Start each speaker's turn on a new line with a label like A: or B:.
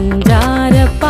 A: 等到